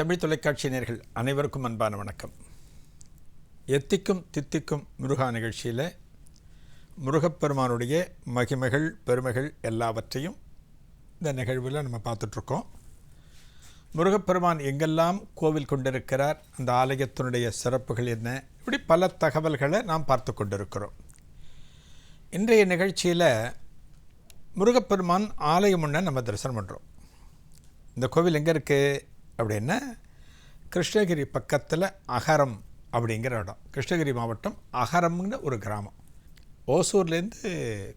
தமிழ் தொலைக்காட்சி நேர்கள் அனைவருக்கும் அன்பான வணக்கம். எத்திக்கும் தித்திக்கும் முருகா நிகழ்ச்சியில் முருகப்பெருமானுடைய மகிமைகள் பெருமைகள் எல்லாவற்றையும் இந்த நிகழ்வில் நம்ம பார்த்துட்ருக்கோம். முருகப்பெருமான் எங்கெல்லாம் கோவில் கொண்டிருக்கிறார் அந்த ஆலயத்தினுடைய சிறப்புகள் என்ன இப்படி பல தகவல்களை நாம் பார்த்து கொண்டிருக்கிறோம். இன்றைய நிகழ்ச்சியில் முருகப்பெருமான் ஆலயம் ஒன்று நம்ம தரிசனம் பண்ணுறோம் இந்த கோவில் எங்கே இருக்குது அப்படின்னா கிருஷ்ணகிரி பக்கத்தில் அகரம் அப்படிங்கிற இடம். கிருஷ்ணகிரி மாவட்டம் அகரம்னு ஒரு கிராமம். ஓசூர்லேருந்து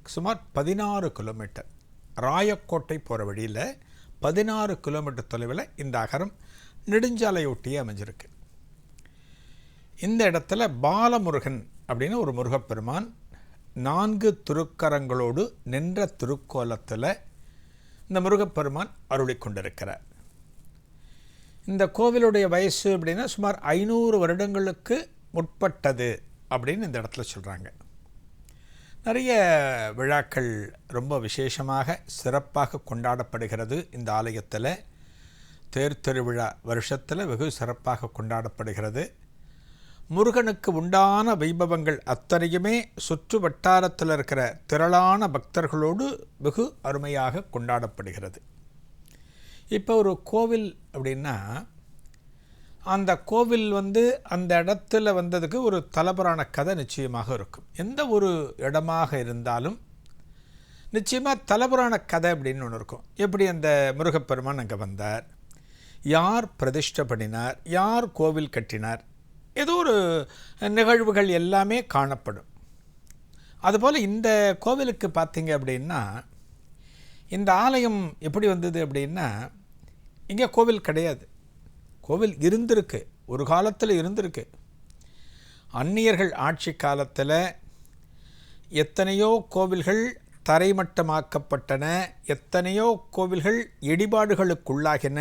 சுமார் பதினாறு கிலோமீட்டர். ராயக்கோட்டை போகிற வழியில் பதினாறு கிலோமீட்டர் தொலைவில் இந்த அகரம் நெடுஞ்சாலையொட்டியே அமைஞ்சிருக்கு. இந்த இடத்துல பாலமுருகன் அப்படின்னு ஒரு முருகப்பெருமான் நான்கு திருக்கரங்களோடு நின்ற திருக்கோலத்தில் இந்த முருகப்பெருமான் அருளி கொண்டிருக்கிறார். இந்த கோவிலுடைய வயசு அப்படின்னா சுமார் ஐநூறு வருடங்களுக்கு முற்பட்டது அப்படின்னு இந்த இடத்துல சொல்கிறாங்க நிறைய விழாக்கள் ரொம்ப விசேஷமாக சிறப்பாக கொண்டாடப்படுகிறது இந்த ஆலயத்தில். தேர் திருவிழா வருஷத்தில் வெகு சிறப்பாக கொண்டாடப்படுகிறது. முருகனுக்கு உண்டான வைபவங்கள் அத்தனையுமே சுற்று வட்டாரத்தில் இருக்கிற திரளான பக்தர்களோடு வெகு அருமையாக கொண்டாடப்படுகிறது. இப்போ ஒரு கோவில் அப்படின்னா அந்த கோவில் வந்து அந்த இடத்துல வந்ததுக்கு ஒரு தலபுராண கதை நிச்சயமாக இருக்கும். எந்த ஒரு இடமாக இருந்தாலும் நிச்சயமாக தலபுராண கதை அப்படின்னு ஒன்று இருக்கும். எப்படி அந்த முருகப்பெருமான் அங்கே வந்தார் யார் பிரதிஷ்டை பண்ணினார் யார் கோவில் கட்டினார் ஏதோ ஒரு நிகழ்வுகள் எல்லாமே காணப்படும். அதுபோல் இந்த கோவிலுக்கு பார்த்தீங்க அப்படின்னா இந்த ஆலயம் எப்படி வந்தது அப்படின்னா இங்கே கோவில் கிடையாது. கோவில் இருந்திருக்கு. ஒரு காலத்தில் இருந்திருக்கு. அந்நியர்கள் ஆட்சி காலத்தில் எத்தனையோ கோவில்கள் தரைமட்டமாக்கப்பட்டன எத்தனையோ கோவில்கள் இடிபாடுகளுக்குள்ளாகின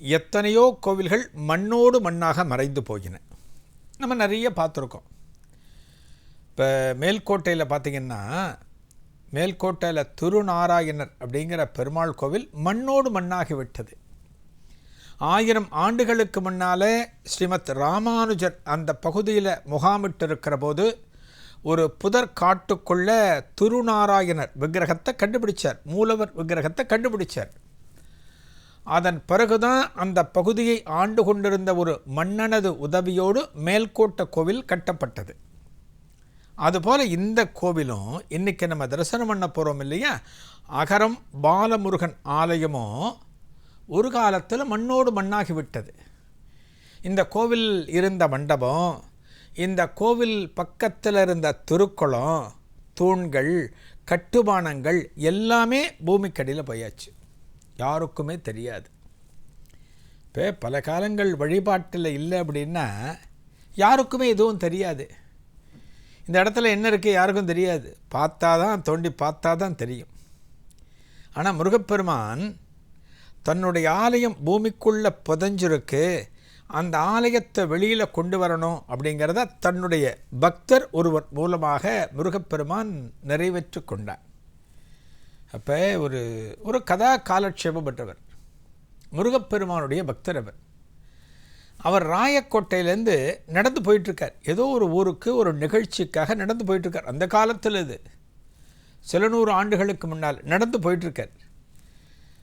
எத்தனையோ கோவில்கள் மண்ணோடு மண்ணாக மறைந்து போயின நம்ம நிறைய பார்த்துருக்கோம். இப்போ மேல்கோட்டையில் பார்த்திங்கன்னா மேல்கோட்டையில் திருநாராயணர் அப்படிங்கிற பெருமாள் கோவில் மண்ணோடு மண்ணாகிவிட்டது ஆயிரம் ஆண்டுகளுக்கு முன்னாலே ஸ்ரீமத் ராமானுஜர் அந்த பகுதியில் முகாமிட்டு இருக்கிற போது ஒரு புதர் காட்டுக்குள்ள திருநாராயணர் விக்கிரகத்தை கண்டுபிடிச்சார். மூலவர் விக்கிரகத்தை கண்டுபிடிச்சார். அதன் பிறகுதான் அந்த பகுதியை ஆண்டு கொண்டிருந்த ஒரு மன்னனது உதவியோடு மேல்கோட்டை கோவில் கட்டப்பட்டது. அதுபோல் இந்த கோவிலும் இன்றைக்கி நம்ம தரிசனம் பண்ண போகிறோம் இல்லையா? அகரம் பாலமுருகன் ஆலயமும் ஒரு காலத்தில் மண்ணோடு மண்ணாகி விட்டது. இந்த கோவில் இருந்த மண்டபம் இந்த கோவில் பக்கத்தில் இருந்த திருக்குளம் தூண்கள் கட்டுமானங்கள் எல்லாமே பூமிக்கடியில் போயாச்சு. யாருக்குமே தெரியாது. இப்போ பல காலங்கள் வழிபாட்டில் இல்லை அப்படின்னா யாருக்குமே எதுவும் தெரியாது. இந்த இடத்துல என்ன இருக்குது யாருக்கும் தெரியாது. பார்த்தா தான் தோண்டி பார்த்தா தான் தெரியும். ஆனால் முருகப்பெருமான் தன்னுடைய ஆலயம் பூமிக்குள்ளே புதஞ்சிருக்கு. அந்த ஆலயத்தை வெளியில் கொண்டு வரணும் அப்படிங்கிறத தன்னுடைய பக்தர் ஒருவர் மூலமாக முருகப்பெருமான் நிறைவேற்றி கொண்டார். அப்போ ஒரு ஒரு கதா காலட்சேபம் பெற்றவர். முருகப்பெருமானுடைய பக்தர் அவர். அவர் ராயக்கோட்டையிலேருந்து நடந்து போயிட்டுருக்கார். ஏதோ ஒரு ஊருக்கு ஒரு நிகழ்ச்சிக்காக நடந்து போயிட்டுருக்கார். அந்த காலத்தில் இது. சில நூறு ஆண்டுகளுக்கு முன்னால் நடந்து போயிட்டுருக்கார்.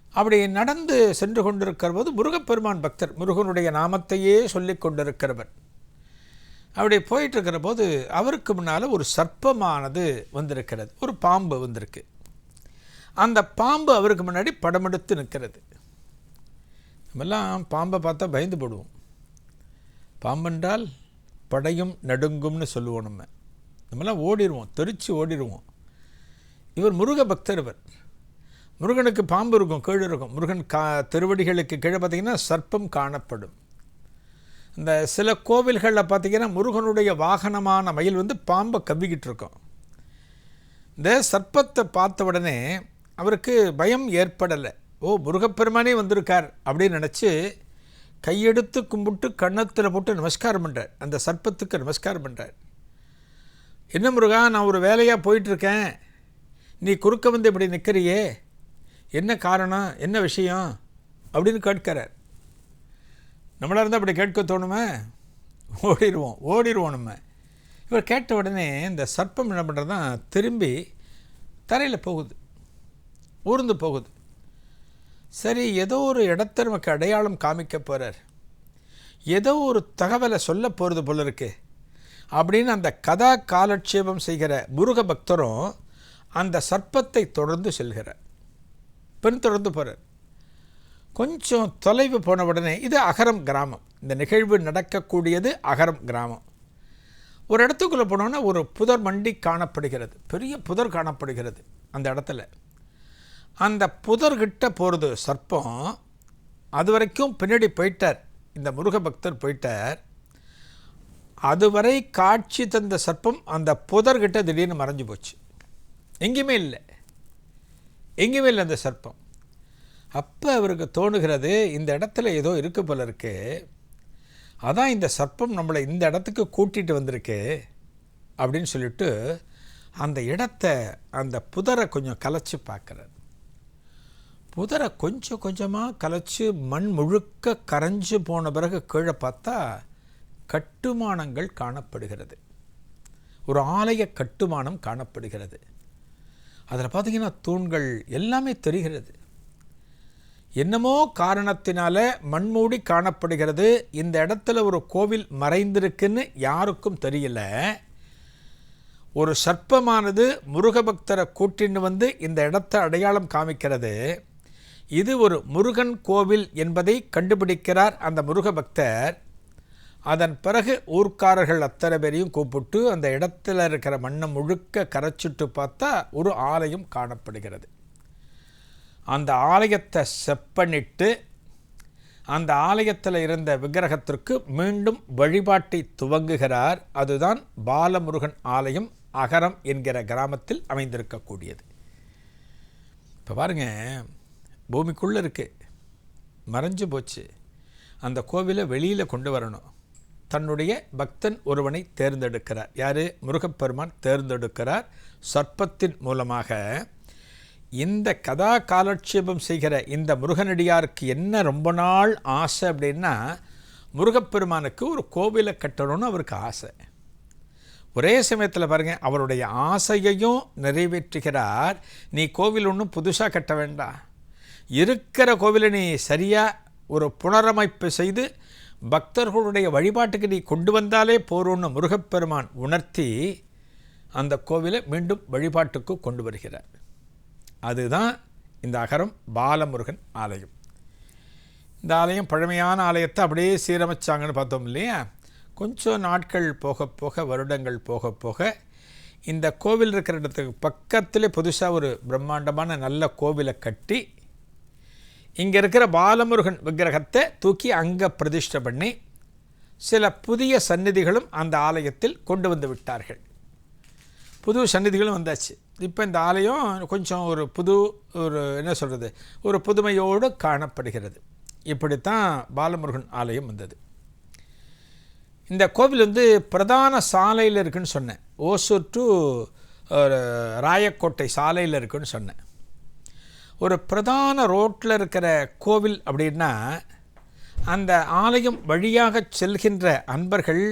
அப்படி நடந்து சென்று கொண்டிருக்கிற போது முருகப்பெருமான் பக்தர் முருகனுடைய நாமத்தையே சொல்லி கொண்டிருக்கிறவர். அப்படி போயிட்டுருக்கிற போது அவருக்கு முன்னால் ஒரு சர்ப்பமானது வந்திருக்கிறது. ஒரு பாம்பு வந்திருக்கு. அந்த பாம்பு அவருக்கு முன்னாடி படமெடுத்து நிற்கிறது. நம்மெல்லாம் பாம்பை பார்த்தா பயந்து போடுவோம். பாம்பென்றால் படையும் நடுங்கும்னு சொல்லுவோம் நம்ம. நம்மலாம் ஓடிடுவோம் தெரிச்சு ஓடிடுவோம் இவர் முருக பக்தர் இவர். முருகனுக்கு பாம்பு இருக்கும் கீழே இருக்கும். முருகன் கா திருவடிகளுக்கு கீழே பார்த்திங்கன்னா சர்ப்பம் காணப்படும். இந்த சில கோவில்களில் பார்த்திங்கன்னா முருகனுடைய வாகனமான மயில் வந்து பாம்பை கவ்விக்கிட்டு இருக்கும். இந்த சர்ப்பத்தை பார்த்த உடனே அவருக்கு பயம் ஏற்படலை. ஓ முருகப்பெருமானே வந்திருக்கார் அப்படின்னு நினச்சி கையெடுத்து கும்பிட்டு கண்ணத்தில் போட்டு நமஸ்காரம் பண்ணுறார் அந்த சர்ப்பத்துக்கு நமஸ்காரம் பண்ணுறார் என்ன முருகா நான் ஒரு வேலையாக போயிட்டுருக்கேன். நீ குறுக்க வந்து இப்படி நிற்கிறியே என்ன காரணம்? என்ன விஷயம்? அப்படின்னு கேட்கிறார். நம்மளாக இருந்தால் அப்படி கேட்க தோணுமே? ஓடிடுவோம். ஓடிடுவோம் நம்ம. இவர் கேட்ட உடனே இந்த சர்ப்பம் என்ன பண்ணுறது தான் திரும்பி தரையில் போகுது. ஊர்ந்து போகுது. சரி ஏதோ ஒரு இடத்த நமக்கு அடையாளம் காமிக்க போகிறார் ஏதோ ஒரு தகவலை சொல்ல போகிறது போல இருக்கு. அப்படின்னு அந்த கதா காலட்சேபம் செய்கிற முருக பக்தரும் அந்த சர்ப்பத்தை தொடர்ந்து செல்கிறார். பெண் தொடர்ந்து போகிறார் கொஞ்சம் தொலைவு போன உடனே இது அகரம் கிராமம். இந்த நிகழ்வு நடக்கக்கூடியது அகரம் கிராமம். ஒரு இடத்துக்குள்ளே போனோன்னா ஒரு புதர் மண்டி காணப்படுகிறது. பெரிய புதர் காணப்படுகிறது அந்த இடத்துல. அந்த புதர்கிட்ட போகிறது சர்ப்பம். அது வரைக்கும் பின்னாடி போயிட்டார். இந்த முருக பக்தர் போயிட்டார். அதுவரை காட்சி தந்த சர்ப்பம் அந்த புதர்கிட்ட திடீர்னு மறைஞ்சு போச்சு. எங்கேயுமே இல்லை. எங்கேயுமே இல்லை அந்த சர்ப்பம். அப்போ அவருக்கு தோணுகிறது இந்த இடத்துல ஏதோ இருக்கு போல இருக்கு. அதான் இந்த சர்ப்பம் நம்மளை இந்த இடத்துக்கு கூட்டிகிட்டு வந்திருக்கு அப்படின்னு சொல்லிட்டு அந்த இடத்த அந்த புதரை கொஞ்சம் கலைச்சி பார்க்குறாரு. புதரை கொஞ்சம் கொஞ்சமாக கலைச்சி மண் முழுக்க கரைஞ்சு போன பிறகு கீழே பார்த்தா கட்டுமானங்கள் காணப்படுகிறது. ஒரு ஆலய கட்டுமானம் காணப்படுகிறது. அதில் பார்த்தீங்கன்னா தூண்கள் எல்லாமே தெரிகிறது. என்னமோ காரணத்தினால மண்மூடி காணப்படுகிறது. இந்த இடத்துல ஒரு கோவில் மறைந்திருக்குன்னு யாருக்கும் தெரியல. ஒரு சர்ப்பமானது முருகபக்தரை கூட்டின்னு வந்து இந்த இடத்தை அடையாளம் காமிக்கிறது. இது ஒரு முருகன் கோவில் என்பதை கண்டுபிடிக்கிறார் அந்த முருக பக்தர். அதன் பிறகு ஊர்க்காரர்கள் அத்தனை பேரையும் கூப்பிட்டு அந்த இடத்துல இருக்கிற மண்ணை முழுக்க கரைச்சிட்டு பார்த்தா ஒரு ஆலயம் காணப்படுகிறது. அந்த ஆலயத்தை செப்பனிட்டு அந்த ஆலயத்தில் இருந்த விக்கிரகத்திற்கு மீண்டும் வழிபாட்டை துவங்குகிறார். அதுதான் பாலமுருகன் ஆலயம் அகரம் என்கிற கிராமத்தில் அமைந்திருக்கக்கூடியது. இப்போ பாருங்க பூமிக்குள்ளே இருக்கு. மறைஞ்சு போச்சு. அந்த கோவிலை வெளியில் கொண்டு வரணும். தன்னுடைய பக்தன் ஒருவனை தேர்ந்தெடுக்கிறார். யார்? முருகப்பெருமான் தேர்ந்தெடுக்கிறார் சர்ப்பத்தின் மூலமாக. இந்த கதா காலட்சேபம் செய்கிற இந்த முருகனடியாருக்கு என்ன ரொம்ப நாள் ஆசை அப்படின்னா முருகப்பெருமானுக்கு ஒரு கோவிலை கட்டணும்னு அவருக்கு ஆசை. ஒரே சமயத்தில் பாருங்கள் அவருடைய ஆசையையும் நிறைவேற்றுகிறார். நீ கோவில் ஒன்றும் புதுசாக கட்ட வேண்டாம். இருக்கிற கோவிலை நீ சரியாக ஒரு புனரமைப்பு செய்து பக்தர்களுடைய வழிபாட்டுக்கு நீ கொண்டு வந்தாலே போறோன்னு முருகப்பெருமான் உணர்த்தி அந்த கோவிலை மீண்டும் வழிபாட்டுக்கு கொண்டு வருகிறார். அதுதான் இந்த அகரம் பாலமுருகன் ஆலயம். இந்த ஆலயம் பழமையான ஆலயத்தை அப்படியே சீரமைச்சாங்கன்னு பார்த்தோம் இல்லையா? கொஞ்சம் நாட்கள் போக போக வருடங்கள் போக போக இந்த கோவில் இருக்கிற இடத்துக்கு பக்கத்தில் புதுசாக ஒரு பிரம்மாண்டமான நல்ல கோவிலை கட்டி இங்கே இருக்கிற பாலமுருகன் விக்கிரகத்தை தூக்கி அங்கே பிரதிஷ்டை பண்ணி சில புதிய சந்நிதிகளும் அந்த ஆலயத்தில் கொண்டு வந்து விட்டார்கள். புது சந்நிதிகளும் வந்தாச்சு. இப்போ இந்த ஆலயம் கொஞ்சம் ஒரு புது ஒரு என்ன சொல்கிறது ஒரு புதுமையோடு காணப்படுகிறது. இப்படித்தான் பாலமுருகன் ஆலயம் வந்தது. இந்த கோவில் வந்து பிரதான சாலையில் இருக்குன்னு சொன்னேன். ஓசூர் டு ஒரு ராயக்கோட்டை சாலையில் இருக்குன்னு சொன்னேன். ஒரு பிரதான ரோட்டில் இருக்கிற கோவில் அப்படின்னா அந்த ஆலயம் வழியாக செல்கின்ற அன்பர்கள்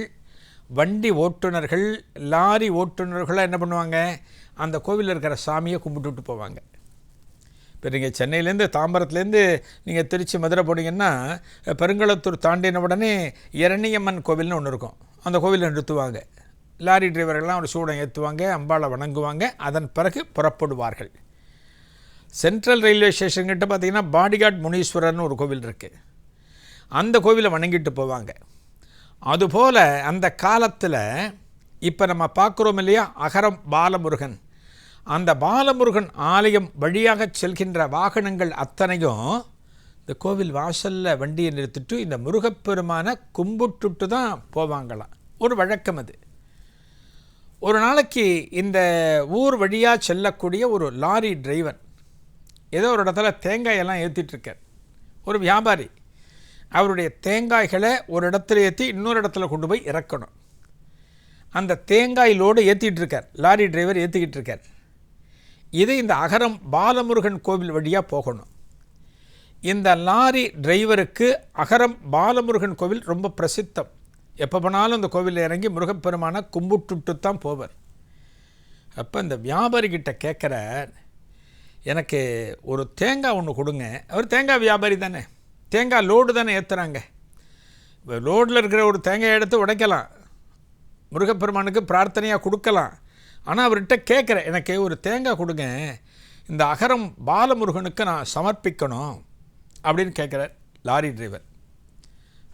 வண்டி ஓட்டுநர்கள் லாரி ஓட்டுநர்களாக என்ன பண்ணுவாங்க? அந்த கோவிலில் இருக்கிற சாமியை கும்பிட்டுட்டு போவாங்க. இப்போ நீங்கள் சென்னையிலேருந்து தாம்பரத்துலேருந்து நீங்கள் திருச்சி மதுரை போனீங்கன்னா பெருங்களத்தூர் தாண்டின உடனே இரணியம்மன் கோவில்னு ஒன்று இருக்கும். அந்த கோவிலை நிறுத்துவாங்க. லாரி டிரைவர்கள்லாம் ஒரு சூடம் ஏற்றுவாங்க அம்பாளை வணங்குவாங்க அதன் பிறகு புறப்படுவார்கள். சென்ட்ரல் ரயில்வே ஸ்டேஷன்கிட்ட பார்த்திங்கன்னா பார்த்தீங்கன்னா பாடிகார்ட் முனீஸ்வரர்னு ஒரு கோவில் இருக்குது அந்த கோவிலை வணங்கிட்டு போவாங்க. அதுபோல் அந்த காலத்தில் இப்போ நம்ம பார்க்குறோம் இல்லையா? அகரம் பாலமுருகன். அந்த பாலமுருகன் ஆலயம் வழியாக செல்கின்ற வாகனங்கள் அத்தனையும் இந்த கோவில் வாசலில் வண்டியை நிறுத்திட்டு இந்த முருகப்பெருமானை கும்பிட்டுட்டு தான் போவாங்களாம். ஒரு வழக்கம் அது. ஒரு நாளைக்கு இந்த ஊர் வழியாக செல்லக்கூடிய ஒரு லாரி டிரைவர் ஏதோ ஒரு இடத்துல தேங்காயெல்லாம் ஏற்றிட்டுருக்கார் ஒரு வியாபாரி. அவருடைய தேங்காய்களை ஒரு இடத்துல ஏற்றி இன்னொரு இடத்துல கொண்டு போய் இறக்கணும். அந்த தேங்காய் லோடு ஏற்றிட்டு இருக்கார் லாரி டிரைவர் ஏற்றிக்கிட்டு இருக்கார் இது இந்த அகரம் பாலமுருகன் கோவில் வழியாக போகணும். இந்த லாரி டிரைவருக்கு அகரம் பாலமுருகன் கோவில் ரொம்ப பிரசித்தம். எப்போ போனாலும் அந்த கோவிலில் இறங்கி முருகப்பெருமானை கும்பிட்டுட்டு தான் போவார். அப்போ இந்த வியாபாரிகிட்ட கேட்குற எனக்கு ஒரு தேங்காய் ஒன்று கொடுங்க. அவர் தேங்காய் வியாபாரி தானே. தேங்காய் லோடு தானே ஏற்றுறாங்க இப்போ லோடில் இருக்கிற ஒரு தேங்காய் எடுத்து உடைக்கலாம். முருகப்பெருமானுக்கு பிரார்த்தனையாக கொடுக்கலாம். ஆனால் அவர்கிட்ட கேட்குறேன் எனக்கு ஒரு தேங்காய் கொடுங்க. இந்த அகரம் பாலமுருகனுக்கு நான் சமர்ப்பிக்கணும். அப்படின்னு கேட்குறார் லாரி டிரைவர்.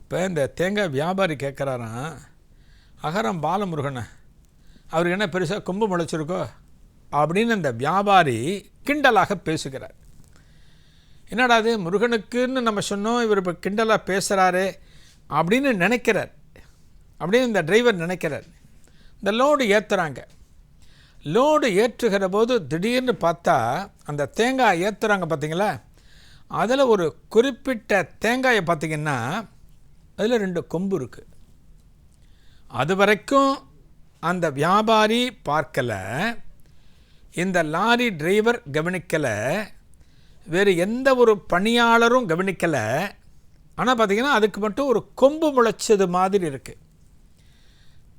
இப்போ இந்த தேங்காய் வியாபாரி கேட்குறாராம் அகரம் பாலமுருகனை அவருக்கு என்ன பெருசாக கொம்பு முளைச்சிருக்கோ? அப்படின்னு அந்த வியாபாரி கிண்டலாக பேசுகிறார். என்னடா அது முருகனுக்குன்னு நம்ம சொன்னோம் இவர் இப்போ கிண்டலாக பேசுகிறாரு அப்படின்னு நினைக்கிறார். அப்படின்னு இந்த டிரைவர் நினைக்கிறார். இந்த லோடு ஏற்றுறாங்க லோடு ஏற்றுகிற போது திடீர்னு பார்த்தா அந்த தேங்காய் ஏற்றுறாங்க பார்த்தீங்களா? அதில் ஒரு குறிப்பிட்ட தேங்காயை பார்த்தீங்கன்னா அதில் ரெண்டு கொம்பு இருக்குது அது வரைக்கும் அந்த வியாபாரி பார்க்கலை. இந்த லாரி டிரைவர் கவனிக்கலை வேறு எந்த ஒரு பணியாளரும் கவனிக்கலை. ஆனால் பார்த்திங்கன்னா அதுக்கு மட்டும் ஒரு கொம்பு முளைச்சது மாதிரி இருக்குது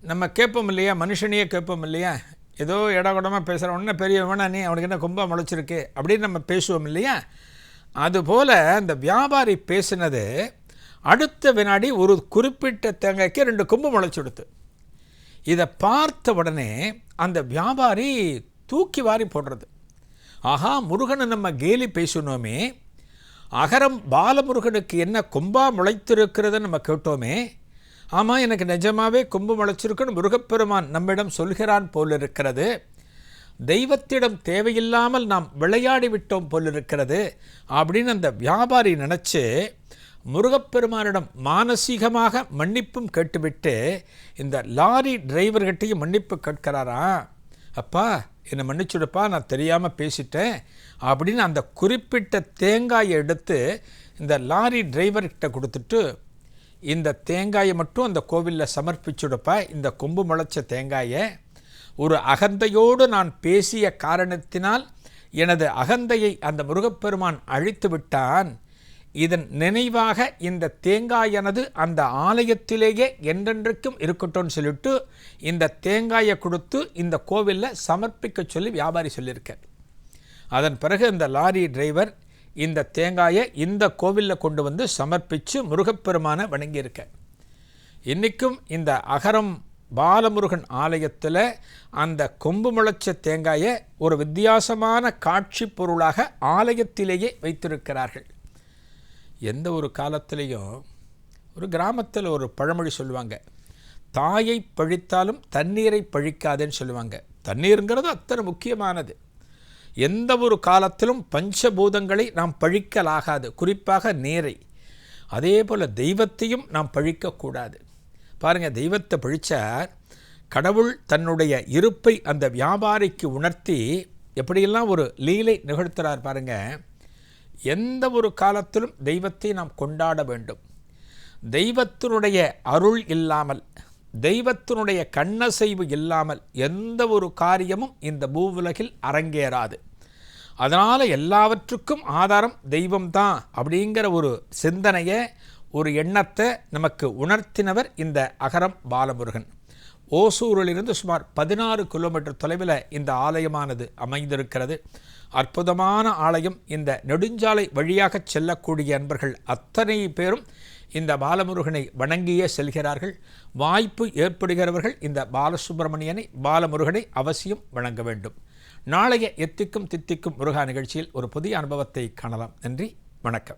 நம்ம கேட்போம் இல்லையா? மனுஷனையே கேட்போம் இல்லையா? ஏதோ இடகுடமாக பேசுகிற உடனே பெரிய வேணா நீ அவனுக்கு என்ன கொம்பாக முளைச்சிருக்கு? அப்படின்னு நம்ம பேசுவோம் இல்லையா? அதுபோல் அந்த வியாபாரி பேசினது அடுத்த வினாடி ஒரு குறிப்பிட்ட தேங்காய்க்கு ரெண்டு கொம்பு முளைச்சி கொடுத்து. இதை பார்த்த உடனே அந்த வியாபாரி தூக்கி வாரி போடுறது. ஆஹா முருகனை நம்ம கேலி பேசணுமே அகரம் பாலமுருகனுக்கு என்ன கொம்பா முளைத்திருக்கிறதுன்னு நம்ம கேட்டோமே. ஆமாம் எனக்கு நிஜமாகவே கொம்பு முளைச்சிருக்குன்னு முருகப்பெருமான் நம்மிடம் சொல்கிறான் போலிருக்கிறது. தெய்வத்திடம் தேவையில்லாமல் நாம் விளையாடி விட்டோம் போலிருக்கிறது அப்படின்னு அந்த வியாபாரி நினச்சி முருகப்பெருமானிடம் மானசீகமாக மன்னிப்பும் கேட்டுவிட்டு இந்த லாரி டிரைவர்கிட்டையும் மன்னிப்பு கேட்கிறாராம். அப்பா என்னை மன்னிச்சுடுப்பா நான் தெரியாமல் பேசிட்டேன் அப்படின்னு அந்த குறிப்பிட்ட தேங்காயை எடுத்து இந்த லாரி டிரைவர்கிட்ட கொடுத்துட்டு இந்த தேங்காயை மட்டும் அந்த கோவிலில் சமர்ப்பிச்சுடுப்பா இந்த கொம்பு முளைச்ச தேங்காயை. ஒரு அகந்தையோடு நான் பேசிய காரணத்தினால் எனது அகந்தையை அந்த முருகப்பெருமான் அழித்து விட்டான். இதன் நினைவாக இந்த தேங்காயானது அந்த ஆலயத்திலேயே என்றென்றைக்கும் இருக்கட்டும்னு சொல்லிட்டு இந்த தேங்காயை கொடுத்து இந்த கோவிலில் சமர்ப்பிக்க சொல்லி வியாபாரி சொல்லியிருக்கார். அதன் பிறகு இந்த லாரி டிரைவர் இந்த தேங்காயை இந்த கோவிலில் கொண்டு வந்து சமர்ப்பித்து முருகப்பெருமானை வணங்கியிருக்க இன்றைக்கும் இந்த அகரம் பாலமுருகன் ஆலயத்தில் அந்த கொம்பு முளைச்ச தேங்காயை ஒரு வித்தியாசமான காட்சி பொருளாக ஆலயத்திலேயே வைத்திருக்கிறார்கள். எந்த ஒரு காலத்திலையும் ஒரு கிராமத்தில் ஒரு பழமொழி சொல்லுவாங்க. தாயை பழித்தாலும் தண்ணீரை பழிக்காதேன்னு சொல்லுவாங்க. தண்ணீருங்கிறது அத்தனை முக்கியமானது. எந்த ஒரு காலத்திலும் பஞ்சபூதங்களை நாம் பழிக்கலாகாது. குறிப்பாக நீரை. அதே போல் தெய்வத்தையும் நாம் பழிக்கக்கூடாது. பாருங்கள் தெய்வத்தை பழிச்சார் கடவுள் தன்னுடைய இருப்பை அந்த வியாபாரிக்கு உணர்த்தி எப்படியெல்லாம் ஒரு லீலை நிகழ்த்துறார் பாருங்கள் எந்த ஒரு காலத்திலும் தெய்வத்தை நாம் கொண்டாட வேண்டும். தெய்வத்தினுடைய அருள் இல்லாமல் தெய்வத்தினுடைய கண்ணசைவு இல்லாமல் எந்த ஒரு காரியமும் இந்த பூவுலகில் அரங்கேறாது. அதனால் எல்லாவற்றுக்கும் ஆதாரம் தெய்வம்தான் அப்படிங்கிற ஒரு சிந்தனையை ஒரு எண்ணத்தை நமக்கு உணர்த்தினவர் இந்த அகரம் பாலமுருகன். ஓசூரிலிருந்து சுமார் பதினாறு கிலோமீட்டர் தொலைவில் இந்த ஆலயமானது அமைந்திருக்கிறது. அற்புதமான ஆலயம் இந்த நெடுஞ்சாலை வழியாக செல்லக்கூடிய அன்பர்கள் அத்தனை பேரும் இந்த பாலமுருகனை வணங்கியே செல்கிறார்கள். வாய்ப்பு ஏற்படுகிறவர்கள் இந்த பாலசுப்பிரமணியனை பாலமுருகனை அவசியம் வணங்க வேண்டும். நாளைய எத்திக்கும் தித்திக்கும் முருகா நிகழ்ச்சியில் ஒரு புதிய அனுபவத்தை காணலாம். நன்றி வணக்கம்.